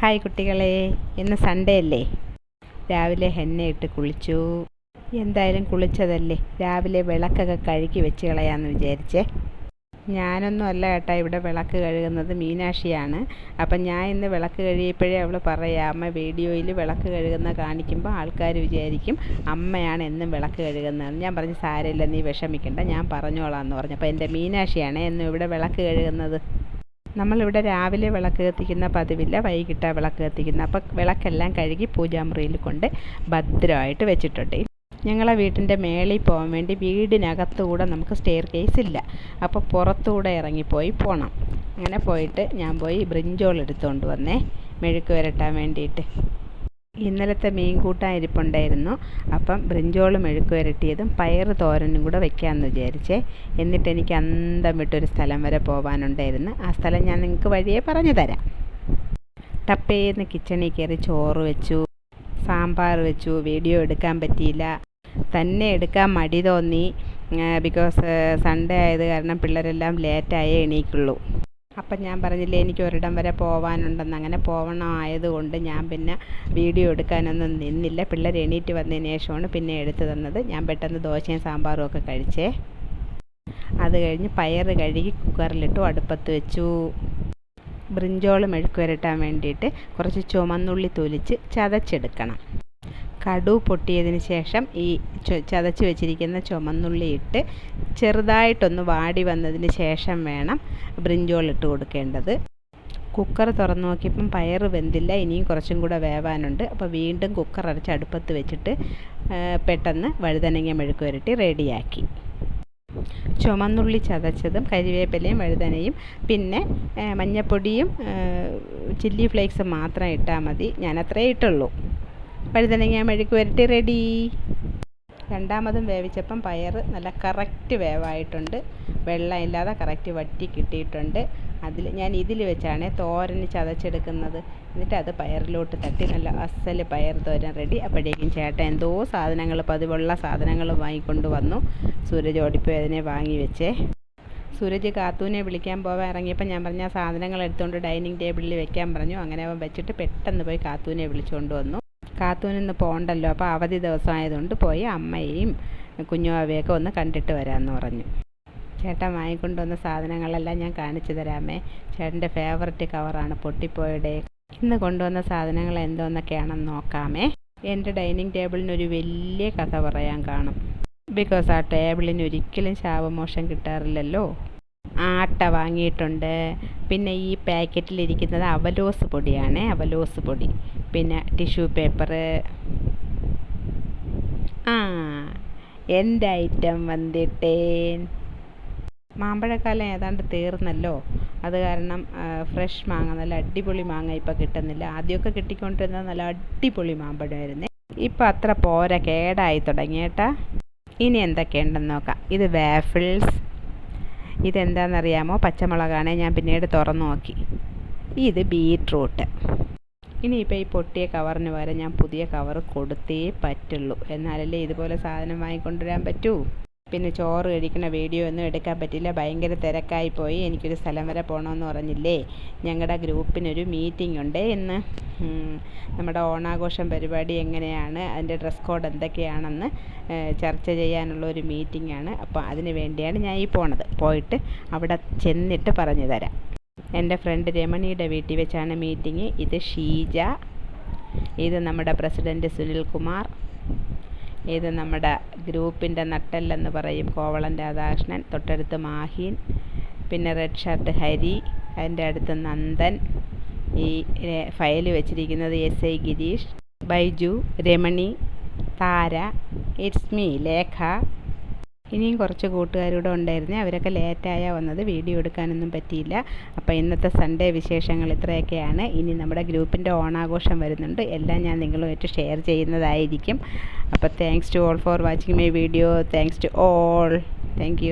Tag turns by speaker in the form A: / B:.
A: Hi കുട്ടികളെ ഇന്ന് Sunday അല്ലേ? രാവിലെ ഹെന്നയിട്ട് കുളിച്ചു. എന്തായാലും കുളിച്ചതല്ലേ? രാവിലെ വിളക്കൊക്കെ കഴുകി വെച്ച് കളയാമെന്ന് വിചാരിച്ചേ. ഞാനൊന്നും അല്ല കേട്ടാ ഇവിടെ വിളക്ക് കഴുകുന്നത് മീനാക്ഷിയാണ്. അപ്പം ഞാൻ ഇന്ന് വിളക്ക് കഴുകിയപ്പോഴേ അവൾ പറയാം അമ്മ വീഡിയോയിൽ വിളക്ക് കഴുകുന്ന കാണിക്കുമ്പോൾ ആൾക്കാർ വിചാരിക്കും അമ്മയാണ് എന്നും വിളക്ക് കഴുകുന്നതെന്ന്. ഞാൻ പറഞ്ഞു സാരമില്ല നീ വിഷമിക്കണ്ട ഞാൻ പറഞ്ഞോളാം എന്ന് പറഞ്ഞു. അപ്പോൾ എന്റെ മീനാക്ഷിയാണ് എന്നും ഇവിടെ വിളക്ക് കഴുകുന്നത്. നമ്മളിവിടെ രാവിലെ വിളക്ക് കത്തിക്കുന്ന പതിവില്ല വൈകിട്ടാണ് വിളക്ക് കത്തിക്കുന്നത് അപ്പോൾ വിളക്കെല്ലാം കഴുകി പൂജാമുറിയിൽ കൊണ്ട് ഭദ്രമായിട്ട് വെച്ചിട്ടുണ്ട്. ഞങ്ങളെ വീട്ടിന്റെ മേളിൽ പോകാൻ വേണ്ടി വീടിനകത്തുകൂടെ നമുക്ക് സ്റ്റെയർ കേസ് ഇല്ല. അപ്പോൾ പുറത്തുകൂടെ ഇറങ്ങിപ്പോയി പോകണം അങ്ങനെ പോയിട്ട് ഞാൻ പോയി ബ്രിഞ്ചോൾ എടുത്തുകൊണ്ട് വന്നേ. മെഴുക്ക് വരട്ടാൻ വേണ്ടിയിട്ട്. ഇന്നലത്തെ മീൻ കൂട്ടാൻ ഇരിപ്പുണ്ടായിരുന്നു. അപ്പം ബ്രിഞ്ചോളും മെഴുക്ക് വരട്ടിയതും പയർ തോരനും കൂടെ വെക്കാമെന്ന് വിചാരിച്ചേ. എന്നിട്ട് എനിക്ക് അന്തം വിട്ടൊരു സ്ഥലം വരെ പോകാനുണ്ടായിരുന്നു ആ സ്ഥലം ഞാൻ നിങ്ങൾക്ക് വഴിയേ പറഞ്ഞു തരാം. ടപ്പേന്ന് കിച്ചണിൽ കയറി ചോറ് വെച്ചു സാമ്പാർ വെച്ചു വീഡിയോ എടുക്കാൻ പറ്റിയില്ല. തന്നെ എടുക്കാൻ മടി തോന്നി. ബിക്കോസ് സൺഡേ ആയത് കാരണം പിള്ളേരെല്ലാം ലേറ്റായേ എണീക്കുള്ളൂ. അപ്പം ഞാൻ പറഞ്ഞില്ലേ എനിക്ക് ഒരിടം വരെ പോകാനുണ്ടെന്ന് അങ്ങനെ പോകണം ആയതുകൊണ്ട് ഞാൻ പിന്നെ വീഡിയോ എടുക്കാനൊന്നും നിന്നില്ല. പിള്ളേർ എണീറ്റ് വന്നതിന് ശേഷമാണ് പിന്നെ എടുത്തു തന്നത്. ഞാൻ പെട്ടെന്ന് ദോശയും സാമ്പാറും ഒക്കെ കഴിച്ചേ. അത് കഴിഞ്ഞ് പയർ കഴുകി കുക്കറിലിട്ടു അടുപ്പത്ത് വെച്ചു. ബ്രിഞ്ചോൾ മെഴുക്ക് വരട്ടാൻ വേണ്ടിയിട്ട് കുറച്ച് ചുമന്നുള്ളി തൊലിച്ച് ചതച്ചെടുക്കണം. കടു പൊട്ടിയതിന് ശേഷം ഈ ചതച്ച് വെച്ചിരിക്കുന്ന ചുമന്നുള്ളി ഇട്ട് ചെറുതായിട്ടൊന്ന് വാടി വന്നതിന് ശേഷം വേണം ബ്രിഞ്ചോൾ ഇട്ട് കൊടുക്കേണ്ടത്. കുക്കർ തുറന്ന് നോക്കിയപ്പം പയർ വെന്തില്ല ഇനിയും കുറച്ചും കൂടെ വേവാനുണ്ട്. അപ്പോൾ വീണ്ടും കുക്കർ അടച്ച് അടുപ്പത്ത് വെച്ചിട്ട് പെട്ടെന്ന് വഴുതനങ്ങ മെഴുക്ക് വരട്ടി റെഡിയാക്കി. ചുമന്നുള്ളി ചതച്ചതും കരിവേപ്പിലയും വഴുതനയും പിന്നെ മഞ്ഞപ്പൊടിയും ചില്ലി ഫ്ലേക്സും മാത്രം ഇട്ടാൽ മതി. ഞാൻ അത്രേ ഇട്ടുള്ളൂ. വഴുതനങ്ങ മെഴുക്ക് വരട്ടി റെഡി രണ്ടാമതും വേവിച്ചപ്പം പയർ നല്ല കറക്റ്റ് വേവായിട്ടുണ്ട്. വെള്ളം ഇല്ലാതെ കറക്റ്റ് വറ്റി കിട്ടിയിട്ടുണ്ട്. അതിൽ ഞാൻ ഇതിൽ വെച്ചാണ് തോരന് ചതച്ചെടുക്കുന്നത്. എന്നിട്ട് അത് പയറിലോട്ട് തട്ടി നല്ല അസൽ പയർ തോരൻ റെഡി അപ്പോഴേക്കും ചേട്ടൻ എന്തോ സാധനങ്ങൾ പതിവുള്ള സാധനങ്ങൾ വാങ്ങിക്കൊണ്ട് വന്നു. സൂരജ് ഓടിപ്പോയി അതിനെ വാങ്ങി വെച്ചേ. സൂരജ് കാത്തൂനെ വിളിക്കാൻ പോകാൻ ഇറങ്ങിയപ്പോൾ ഞാൻ പറഞ്ഞ സാധനങ്ങൾ എടുത്തുകൊണ്ട് ഡൈനിങ് ടേബിളിൽ വെക്കാൻ പറഞ്ഞു. അങ്ങനെ അവൻ വെച്ചിട്ട് പെട്ടെന്ന് പോയി കാത്തൂനെ വിളിച്ചുകൊണ്ട് വന്നു. കാത്തൂനിന്ന് പോകണ്ടല്ലോ അപ്പോൾ അവധി ദിവസമായതുകൊണ്ട് പോയി അമ്മയെയും കുഞ്ഞുവാവയൊക്കെ ഒന്ന് കണ്ടിട്ട് വരാമെന്ന് പറഞ്ഞു. ചേട്ടൻ വാങ്ങിക്കൊണ്ടുവന്ന സാധനങ്ങളെല്ലാം ഞാൻ കാണിച്ചു തരാമേ. ചേട്ടന്റെ ഫേവററ്റ് കവറാണ് പൊട്ടിപ്പോയുടെ. ഇന്ന് കൊണ്ടുവന്ന സാധനങ്ങൾ എന്തോന്നൊക്കെയാണെന്ന് നോക്കാമേ. എന്റെ ഡൈനിങ് ടേബിളിനൊരു വലിയ കഥ പറയാൻ കാണും. ബിക്കോസ് ആ ടേബിളിന് ഒരിക്കലും ശാപമോഷം കിട്ടാറില്ലല്ലോ. ആട്ട വാങ്ങിയിട്ടുണ്ട്. പിന്നെ ഈ പാക്കറ്റിലിരിക്കുന്നത് അവലോസ് പൊടിയാണ് അവലോസ് പൊടി. പിന്നെ ടിഷ്യൂ പേപ്പർ. ആ എന്റെ ഐറ്റം വന്നിട്ടേൻ മാമ്പഴക്കാലം ഏതാണ്ട് തീർന്നല്ലോ. അത് കാരണം ഫ്രഷ് മാങ്ങ നല്ല അടിപൊളി മാങ്ങ ഇപ്പോൾ കിട്ടുന്നില്ല. ആദ്യമൊക്കെ കിട്ടിക്കൊണ്ടിരുന്നത് നല്ല അടിപൊളി മാമ്പഴമായിരുന്നേ. ഇപ്പം അത്ര പോര കേടായി തുടങ്ങിയേട്ടാ. ഇനി എന്തൊക്കെയുണ്ടെന്ന് നോക്കാം. ഇത് വാഫിൾസ് ഇതെന്താണെന്നറിയാമോ പച്ചമുളകാണ് ഞാൻ പിന്നീട് തുറന്നു നോക്കി. ഇത് ബീട്രൂട്ട്. ഇനിയിപ്പോൾ ഈ പൊട്ടിയ കവറിന് പകരം ഞാൻ പുതിയ കവർ കൊടുത്തേ പറ്റുള്ളൂ. എന്നാലല്ലേ ഇതുപോലെ സാധനം വാങ്ങിക്കൊണ്ടുവരാൻ പറ്റൂ? പിന്നെ ചോറ് കഴിക്കുന്ന വീഡിയോ ഒന്നും എടുക്കാൻ പറ്റില്ല. ഭയങ്കര തിരക്കായി പോയി. എനിക്കൊരു സ്ഥലം വരെ പോകണമെന്ന് പറഞ്ഞില്ലേ? ഞങ്ങളുടെ ഗ്രൂപ്പിനൊരു മീറ്റിംഗ് ഉണ്ട്. ഇന്ന് നമ്മുടെ ഓണാഘോഷം പരിപാടി എങ്ങനെയാണ്? അതിന്റെ ഡ്രസ് കോഡ് എന്തൊക്കെയാണെന്ന് ചർച്ച ചെയ്യാനുള്ള ഒരു മീറ്റിംഗ് ആണ്. അപ്പോൾ അതിന് വേണ്ടിയാണ് ഞാൻ ഈ പോണത്. പോയിട്ട് അവിടെ ചെന്നിട്ട് പറഞ്ഞു തരാം. എന്റെ ഫ്രണ്ട് രമണിയുടെ വീട്ടിൽ വെച്ചാണ് മീറ്റിംഗ് ഇത് ഷീജ. ഇത് നമ്മുടെ പ്രസിഡന്റ് സുനിൽകുമാർ. ഇത് നമ്മുടെ ഗ്രൂപ്പിന്റെ നട്ടെല്ലെന്ന് പറയും. കോവളം രാധാകൃഷ്ണൻ തൊട്ടടുത്ത് മാഹിൻ പിന്നെ റെഡ് ഷർട്ട് ഹരി അതിന്റെ അടുത്ത് നന്ദൻ. ഈ ഫയൽ വെച്ചിരിക്കുന്നത് S I Girish Baiju Ramani Thara it's me Lekha. ഇനിയും കുറച്ച് കൂട്ടുകാരൂടെ ഉണ്ടായിരുന്നേ. അവരൊക്കെ ലേറ്റായാൽ വന്നത്. വീഡിയോ എടുക്കാനൊന്നും പറ്റിയില്ല. അപ്പോൾ ഇന്നത്തെ സൺഡേ വിശേഷങ്ങൾ ഇത്രയൊക്കെയാണ്. ഇനി നമ്മുടെ ഗ്രൂപ്പിന്റെ ഓണാഘോഷം വരുന്നുണ്ട്. എല്ലാം ഞാൻ നിങ്ങളുമായിട്ട് ഷെയർ ചെയ്യുന്നതായിരിക്കും. അപ്പോൾ thanks to all for watching my video thanks to all thank